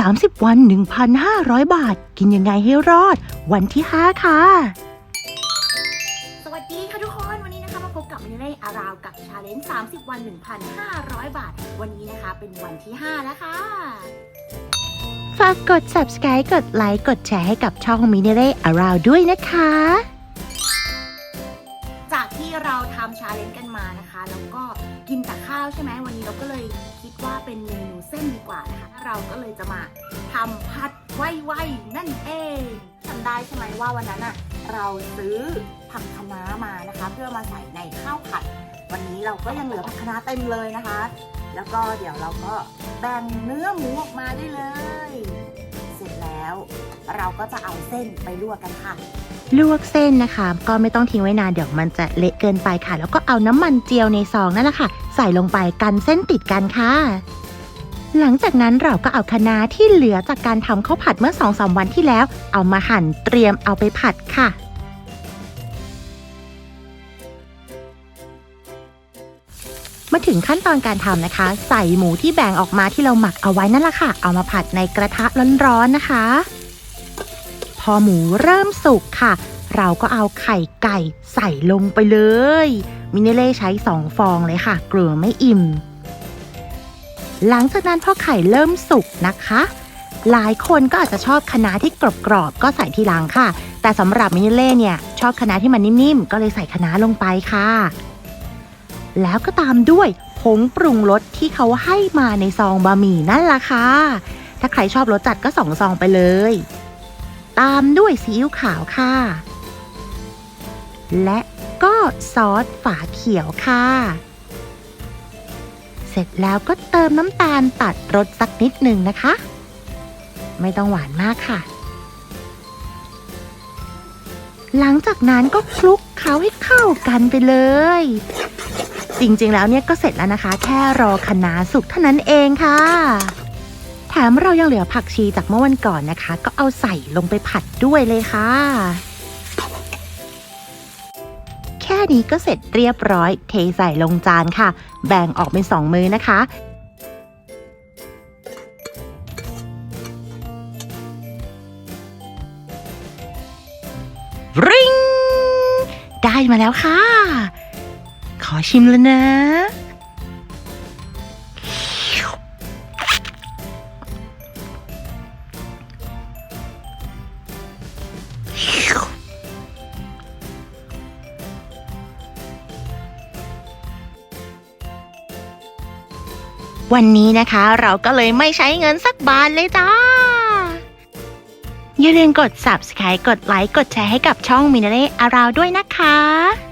30 วัน 1,500 บาท กินยังไงให้รอด วันที่ 5 ค่ะ สวัสดีค่ะทุกคน วันนี้นะคะมาพบกับมินเล่อาราวกับชาเลนจ์30 วัน 1,500 บาท วันนี้นะคะเป็นวันที่ 5 แล้วค่ะ ฝากกด subscribe กดไลค์ กดแชร์ให้กับช่องมินเล่อาราวด้วยนะคะ จากที่เราทำชาเลนจ์กันมานะคะ แล้วก็กินแต่ข้าวใช่ไหมวันนี้เราก็เลยคิดว่าเป็นเมนูเส้นดีกว่านะคะ เราก็เลยจะมาทำผัดไวๆนั่นเองจำได้ใช่ไหมว่าวันนั้นอะเราซื้อผักคะน้ามานะคะ เพื่อมาใส่ในข้าวผัด วันนี้เราก็ยังเหลือผักคะน้าเต็มเลยนะคะ แล้วก็เดี๋ยวเราก็แบ่งเนื้อหมูออกมาได้เลย เสร็จแล้วเราก็จะเอาเส้นไปลวกกันค่ะลวกเส้นนะคะ ก็ไม่ต้องทิ้งไว้นานเดี๋ยวมันจะเละเกินไปค่ะ แล้วก็เอาน้ำมันเจียวในซองนั่นแหละค่ะ ใส่ลงไปกันเส้นติดกันค่ะ หลังจากนั้นเราก็เอาคะน้าที่เหลือจากการทำข้าวผัดเมื่อ2อสวันที่แล้ว เอามาหั่นเตรียมเอาไปผัดค่ะ มาถึงขั้นตอนการทำนะคะ ใส่หมูที่แบ่งออกมาที่เราหมักเอาไว้นั่นแหละค่ะ เอามาผัดในกระทะร้อนๆนะคะ พอหมูเริ่มสุกค่ะ เราก็เอาไข่ไก่ใส่ลงไปเลย มินิเล่ใช้สองฟองเลยค่ะกลัวไม่อิ่ม หลังจากนั้นพอไข่เริ่มสุกนะคะ หลายคนก็อาจจะชอบคะน้าที่กรอบๆก็ใส่ทีหลังค่ะ แต่สำหรับมินิเล่เนี่ย ชอบคะน้าที่มันนิ่มๆ ก็เลยใส่คะน้าลงไปค่ะ แล้วก็ตามด้วยผงปรุงรสที่เขาให้มาในซองบะหมี่นั่นล่ะค่ะ ถ้าใครชอบรสจัดก็สองซองไปเลย ตามด้วยซีอิ๊วขาวค่ะ และก็ซอสฝาเขียวค่ะ เสร็จแล้วก็เติมน้ำตาลตัดรสสักนิดหนึ่งนะคะ ไม่ต้องหวานมากค่ะ หลังจากนั้นก็คลุกเคล้าให้เข้ากันไปเลย จริงๆแล้วเนี่ยก็เสร็จแล้วนะคะ แค่รอคะน้าสุกเท่านั้นเองค่ะ แถมเรายังเหลือผักชีจากเมื่อวันก่อนนะคะ ก็เอาใส่ลงไปผัดด้วยเลยค่ะ ค่นี้ก็เสร็จเรียบร้อย เทใส่ลงจานค่ะ แบ่งออกเป็นสองมือนะคะ ริงได้มาแล้วค่ะ ขอชิมแล้วนะ วันนี้นะคะเราก็เลยไม่ใช้เงินสักบาทเลยจ้า อย่าลืมกด subscribe กดไลค์ กดแชร์ให้กับช่องมินาเล่อาราวด้วยนะคะ